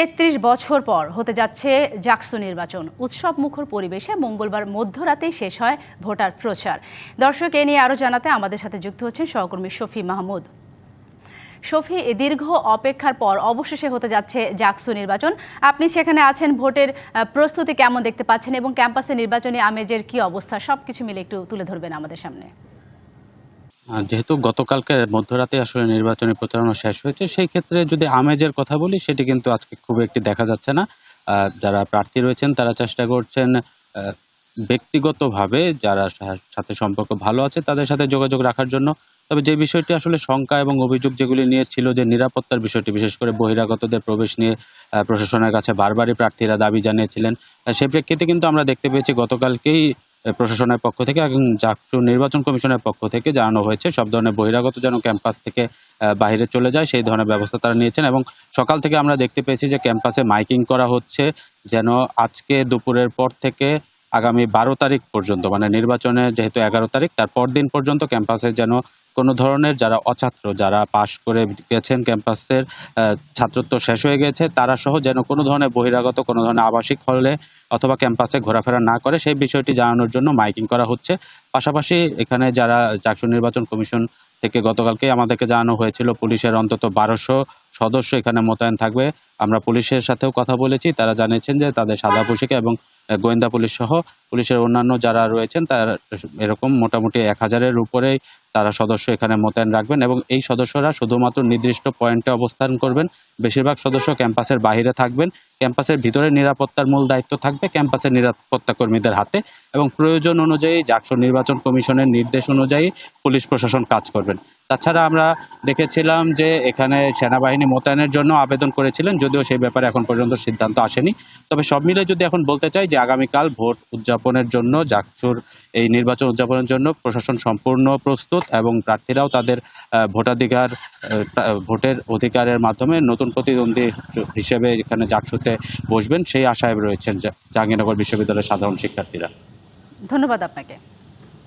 তেত্রিশ বছর পর হতে যাচ্ছে জাকসু নির্বাচন। উৎসব মুখর পরিবেশে মঙ্গলবার মধ্যরাতেই শেষ হয় ভোটার প্রচার। দর্শক, এ নিয়ে আরও জানাতে আমাদের সাথে যুক্ত হচ্ছেন সহকর্মী শফি মাহমুদ। শফি দীর্ঘ অপেক্ষার পর অবশেষে হতে যাচ্ছে জাকসু নির্বাচন। আপনি সেখানে আছেন, ভোটের প্রস্তুতি কেমন দেখতে পাচ্ছেন এবং ক্যাম্পাসে নির্বাচনী আমেজের কি অবস্থা? সবকিছু মিলে একটু তুলে ধরবেন আমাদের সামনে। যেহেতু গতকালকে মধ্যরাতে আসলে নির্বাচনী প্রচারণা শেষ হয়েছে, সেই ক্ষেত্রে যদি আমেজের কথা বলি, সেটি কিন্তু আজকে খুব একটি দেখা যাচ্ছে না। যারা প্রার্থী রয়েছেন, তারা চেষ্টা করছেন ব্যক্তিগতভাবে যারা সাথে সম্পর্ক ভালো আছে, তাদের সাথে যোগাযোগ রাখার জন্য তবে যে বিষয়টি আসলে শঙ্কা এবং অভিযোগ যেগুলি নিয়ে ছিল যে নিরাপত্তার বিষয়টি, বিশেষ করে বহিরাগতদের প্রবেশ নিয়ে প্রশাসনের কাছে বারবারই প্রার্থীরা দাবি জানিয়েছিলেন সেই প্রেক্ষিতে কিন্তু আমরা দেখতে পেয়েছি গতকালকেই প্রশাসনের পক্ষ থেকে এবং জাকসু নির্বাচন কমিশনের পক্ষ থেকে জানানো হয়েছে, সব ধরনের বহিরাগত যেন ক্যাম্পাস থেকে বাইরে চলে যায়, সেই ধরনের ব্যবস্থা তারা নিয়েছেন এবং সকাল থেকে আমরা দেখতে পেয়েছি যে ক্যাম্পাসে মাইকিং করা হচ্ছে, যেন আজকে দুপুরের পর থেকে আগামী বারো তারিখ পর্যন্ত মানে নির্বাচনে যেহেতু এগারো তারিখ, তার পরদিন পর্যন্ত ক্যাম্পাসে যেন কোনো ধরনের যারা অছাত্র, যারা পাশ করে গেছেন ক্যাম্পাসের ছাত্রত্ব শেষ হয়ে গেছে, তারা সহ যেন কোনো ধরনের বহিরাগত, কোনো ধরনের আবাসিক হলে অথবা ক্যাম্পাসে ঘোরাফেরা না করে, সেই বিষয়টি জানানোর জন্য মাইকিং করা হচ্ছে। পাশাপাশি এখানে যারা জাকসু নির্বাচন কমিশন থেকে গতকালকে আমাদেরকে জানানো হয়েছিল, পুলিশের অন্তত বারোশো সদস্য এখানে মোতায়েন থাকবে। আমরা পুলিশের সাথেও কথা বলেছি, তারা জানিয়েছেন যে তাদের সাদা পোশাকে এবং গোয়েন্দা পুলিশ সহ পুলিশের অন্যান্য যারা রয়েছেন, তারা এরকম মোটামুটি এক হাজারের উপরেই তারা সদস্য এখানে মোতায়েন রাখবেন এবং এই সদস্যরা শুধুমাত্র নির্দিষ্ট পয়েন্টে অবস্থান করবেন। বেশিরভাগ সদস্য ক্যাম্পাসের বাইরে থাকবেন। ক্যাম্পাসের ভিতরে নিরাপত্তার মূল দায়িত্ব থাকবে ক্যাম্পাসের নিরাপত্তা কর্মীদের হাতে এবং প্রয়োজন অনুযায়ী জাকসু নির্বাচন কমিশনের নির্দেশ অনুযায়ী পুলিশ প্রশাসন কাজ করবেন। তাছাড়া আমরা দেখেছিলাম যে এখানে সেনাবাহিনী মোতায়েনের জন্য আবেদন করেছিলেন, যদিও সেই ব্যাপারে এখন পর্যন্ত সিদ্ধান্ত আসেনি। তবে সব মিলে যদি এখন বলতে চাই যে আগামীকাল ভোট উদযাপনের জন্য, জাকচুর এই নির্বাচন উদযাপনের জন্য প্রশাসন সম্পূর্ণ প্রস্তুত এবং প্রার্থীরাও তাদের ভোটাধিকার ভোটের অধিকারের মাধ্যমে নতুন প্রতিদ্বন্দ্বী হিসেবে এখানে জাকসুতে বসবেন। সেই আশায় রয়েছেন জাহাঙ্গীরনগর বিশ্ববিদ্যালয়ের সাধারণ শিক্ষার্থীরা। ধন্যবাদ আপনাকে।